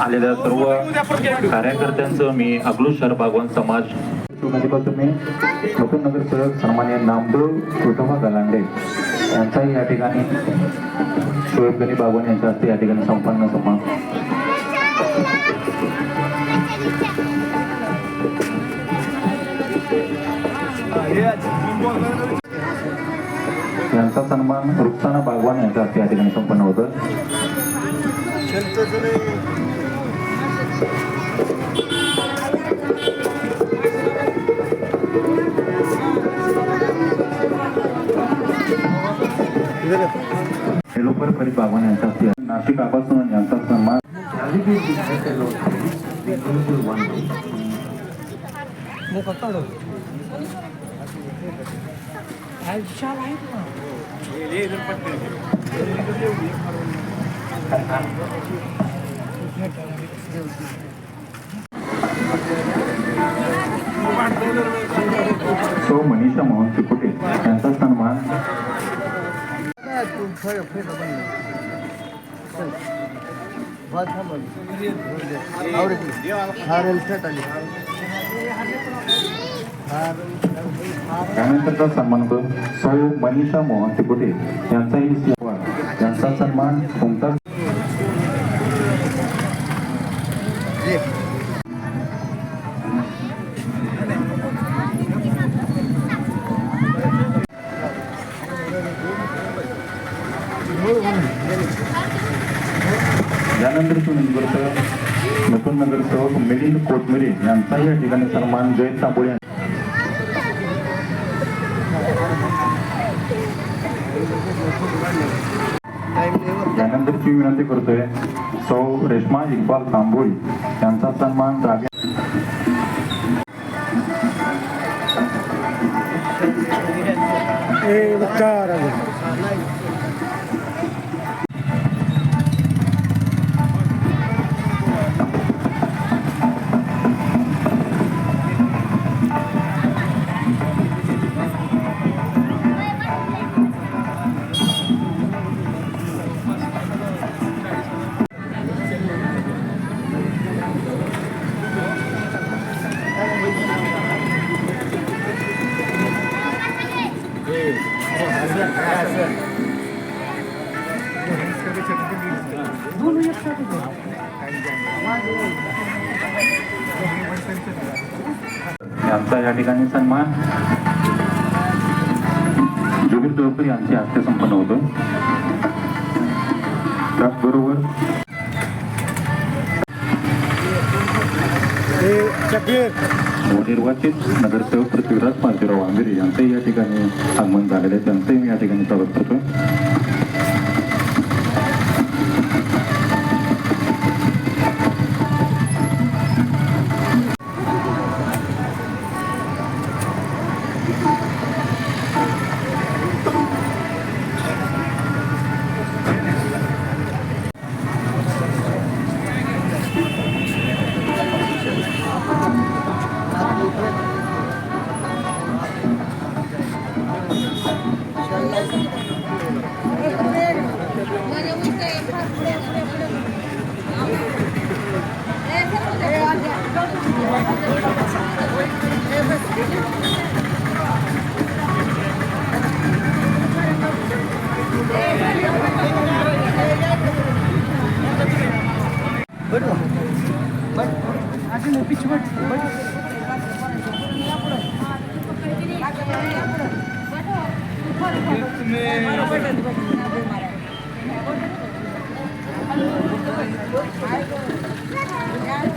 आलेल्या सर्व कार्यकर्त्यांचं मी अकलूज शहर भागवान समाज. शिवनदीपासून मी नूतन नगरसेवक सन्मान्य नामदेव विठोबा गलांडे. यांचाही या ठिकाणी शोएब गणी बागवान यांच्या हस्ते या ठिकाणी संपन्न सन्मान यांचा सन्मान रुक्साना बागवान यांच्या हस्ते या ठिकाणी संपन्न होतं हेलोपर फरीद बागवान यांच्या हस्ते नाशिक आबासून यांचा सन्मान Thank you. त्यानंतरचा सन्मान करून सौ मनीषा मोहन तिकुटे यांचाही सेवा यांचा सन्मान मुमताज यानंतर नगरसेवक नूतन नगरसेवक मिलिंद कोटमिरे यांचाही या ठिकाणी सन्मान जयंत तांबोळे यांचा त्यानंतरची विनंती करतोय सौ रेश्मा इक्बाल तांबोळी यांचा सन्मान जागे यांचा या ठिकाणी सन्मान. जुबीर चौधरी यांच्या हस्ते संपन्न होतो. त्याचबरोबर नवनिर्वाचित नगरसेवक पृथ्वीराज पालजीराव वांगिरे यांचंही या ठिकाणी आगमन झालेलं आहे. त्यांचंही मी या ठिकाणी स्वागत करतो આજે મોટી છોડ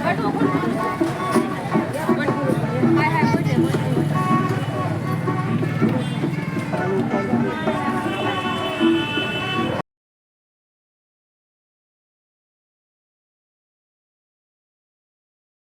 બટ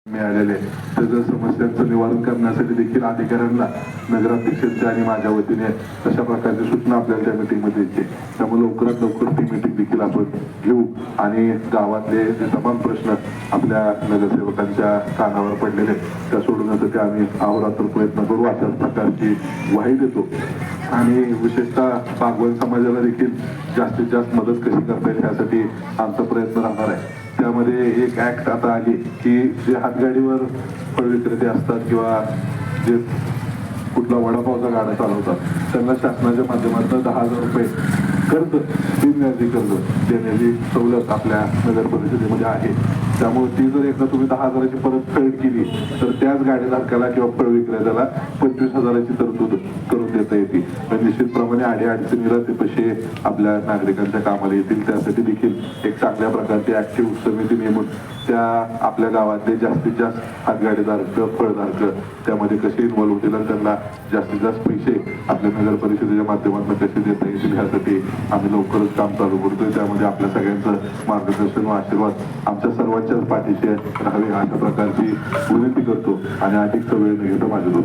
मिळालेले त्याच्या समस्यांचं निवारण करण्यासाठी देखील अधिकाऱ्यांना नगराध्यक्षांच्या आणि माझ्या वतीने तशा प्रकारची सूचना आपल्याला त्या मीटिंगमध्ये येते. त्यामुळे लवकरात लवकर ती मीटिंग देखील आपण घेऊ आणि गावातले जे तमाम प्रश्न आपल्या नगरसेवकांच्या कानावर पडलेले आहेत, त्या सोडवण्यासाठी आम्ही अहोरात्र प्रयत्न करू. अशाच प्रकारची ग्वाही देतो. आणि विशेषतः बागवण समाजाला देखील जास्तीत जास्त मदत कशी करता येईल यासाठी आमचा प्रयत्न राहणार आहे. त्यामध्ये एक ऍक्ट आता आली की जे हातगाडीवर फळ विक्रेते असतात किंवा जे कुठला वडापावचा गाडा चालवतात त्यांना शासनाच्या माध्यमातून दहा हजार रुपये कर्ज ती व्याजी कर्ज देण्याची सवलत आपल्या नगर परिषदेमध्ये आहे. त्यामुळे ती जर एकदा तुम्ही दहा हजाराची परतफेड केली तर त्याच गाडीधारकाला किंवा फळ विक्रेत्याला पंचवीस हजाराची तरतूद करून देता येते. निश्चितप्रमाणे आडी अडचणीला ते पैसे आपल्या नागरिकांच्या कामाला येतील. त्यासाठी देखील एक चांगल्या प्रकारची ऍक्टिव्ह समिती नेमून त्या आपल्या गावातले जास्तीत जास्त हातगाडीधारक फळधारक त्यामध्ये कसे इन्व्हॉल्व्ह होतील आणि त्यांना जास्तीत जास्त पैसे आपल्या नगर परिषदेच्या माध्यमातून कसे देता येतील ह्यासाठी आम्ही लवकरच काम चालू करतोय. त्यामध्ये आपल्या सगळ्यांचं मार्गदर्शन व आशीर्वाद आमच्या सर्वांच्याच पाठीशी राहावे अशा प्रकारची विनंती करतो आणि अधिकचा वेळ न घेता माझे दोन